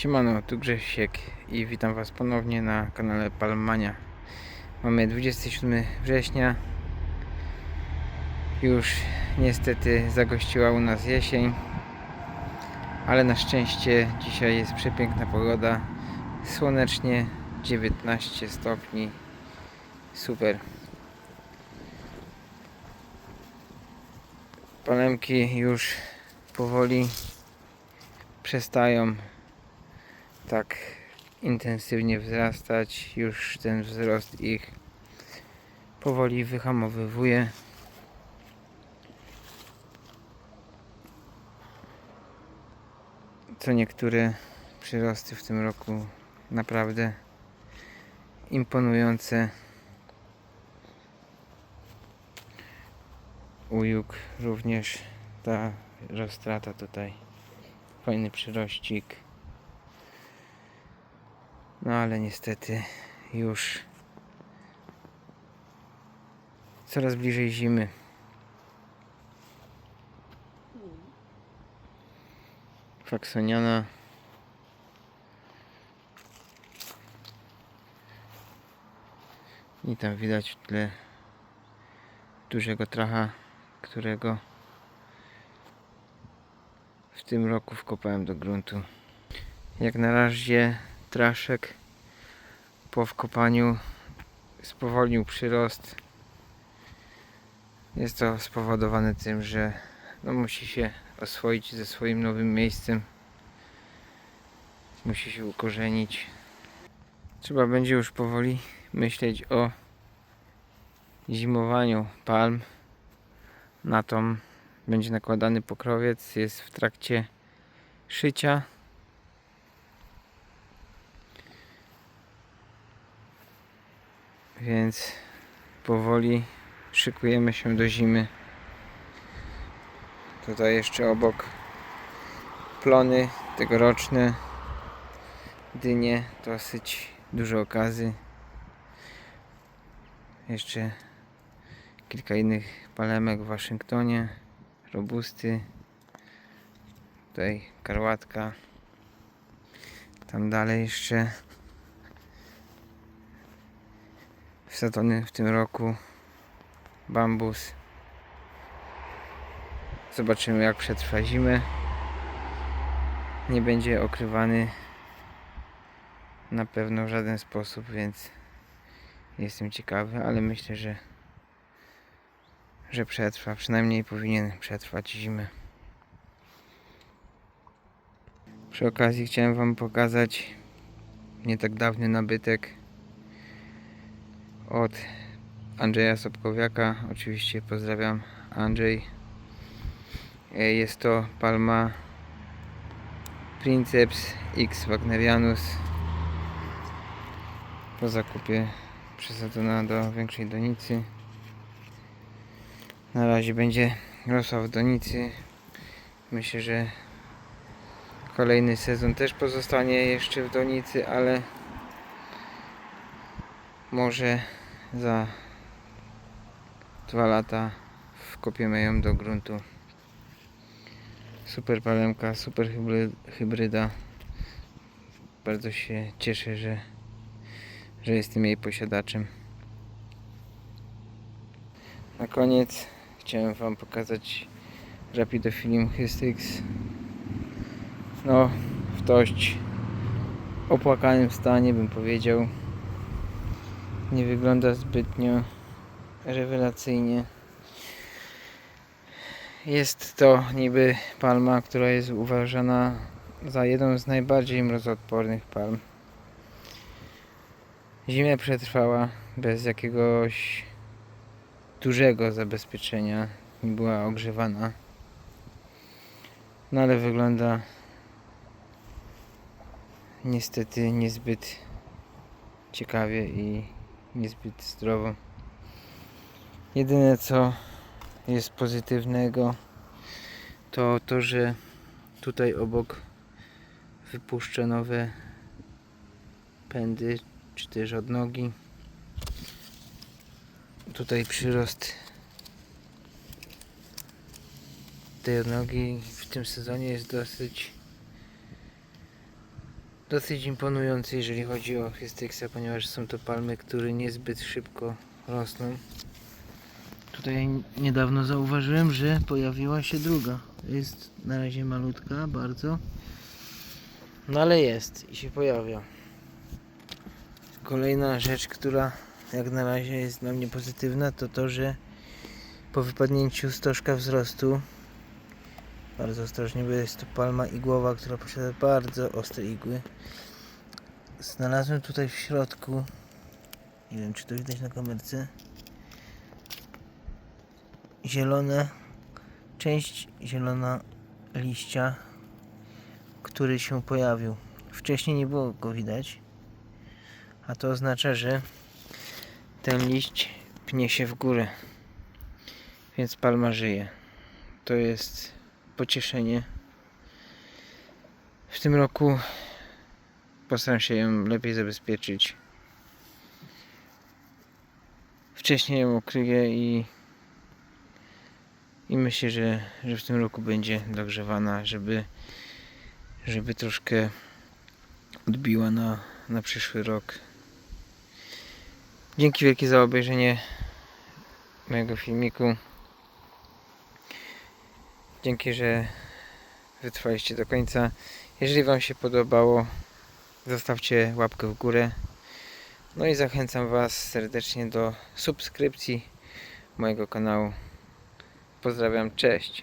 Siemano, tu Grzesiek i witam Was ponownie na kanale Palmania. Mamy 27 września. Już niestety zagościła u nas jesień, ale na szczęście dzisiaj jest przepiękna pogoda. Słonecznie 19 stopni. Super. Palemki już powoli przestają tak intensywnie wzrastać. Już ten wzrost ich powoli wyhamowywuje. Co niektóre przyrosty w tym roku naprawdę imponujące. Ujuk również ta roztrata tutaj. Fajny przyrościk. No ale niestety już coraz bliżej zimy. Faksoniana. I tam widać w tle dużego tracha, którego w tym roku wkopałem do gruntu. Jak na razie traszek po wkopaniu spowolnił przyrost. Jest to spowodowane tym, że no, musi się oswoić ze swoim nowym miejscem. Musi się ukorzenić. Trzeba będzie już powoli myśleć o zimowaniu palm. Na tą będzie nakładany pokrowiec. Jest w trakcie szycia. Więc powoli szykujemy się do zimy. Tutaj jeszcze obok plony tegoroczne, dynie, dosyć dużo okazy. Jeszcze kilka innych palemek w Waszyngtonie, robusty, tutaj karłatka, tam dalej jeszcze wsadzony w tym roku bambus. Zobaczymy jak przetrwa zimę. Nie będzie okrywany na pewno w żaden sposób, więc jestem ciekawy, ale myślę, że że przetrwa, przynajmniej powinien przetrwać zimę. Przy okazji chciałem Wam pokazać nie tak dawny nabytek od Andrzeja Sobkowiaka. Oczywiście pozdrawiam Andrzej. E, Jest to palma Princeps X Wagnerianus. Po zakupie przesadzona do większej donicy. Na razie będzie rosła w donicy. Myślę, że kolejny sezon też pozostanie jeszcze w donicy, ale może za dwa lata wkopiemy ją do gruntu. Super palemka, super hybry- hybryda. Bardzo się cieszę, że, że jestem jej posiadaczem. Na koniec chciałem Wam pokazać Rapidofilm Hystrix. No, w dość opłakanym stanie bym powiedział nie wygląda zbytnio rewelacyjnie. Jest to niby palma, która jest uważana za jedną z najbardziej mrozoodpornych palm. Zimę przetrwała bez jakiegoś dużego zabezpieczenia, nie była ogrzewana. No ale wygląda niestety niezbyt ciekawie i niezbyt zdrowo. Jedyne co jest pozytywnego to to, że tutaj obok wypuszczę nowe pędy czy też odnogi. Tutaj przyrost tej odnogi w tym sezonie jest dosyć dosyć imponujący, jeżeli chodzi o Hystrix, ponieważ są to palmy, które niezbyt szybko rosną. Tutaj niedawno zauważyłem, że pojawiła się druga. Jest na razie malutka, bardzo. No ale jest i się pojawia. Kolejna rzecz, która jak na razie jest dla mnie pozytywna, to to, że po wypadnięciu stożka wzrostu bardzo ostrożnie, bo jest to palma igłowa, która posiada bardzo ostre igły. Znalazłem tutaj w środku, nie wiem czy to widać na kamerce, zielone, część zielona liścia, który się pojawił. Wcześniej nie było go widać, a to oznacza, że ten liść pnie się w górę, więc palma żyje. To jest pocieszenie. W tym roku postaram się ją lepiej zabezpieczyć. Wcześniej ją ukryję i, i myślę, że, że w tym roku będzie dogrzewana, żeby, żeby troszkę odbiła na, na przyszły rok. Dzięki wielkie za obejrzenie mojego filmiku. Dzięki, że wytrwaliście do końca. Jeżeli Wam się podobało, zostawcie łapkę w górę. No i zachęcam Was serdecznie do subskrypcji mojego kanału. Pozdrawiam, cześć.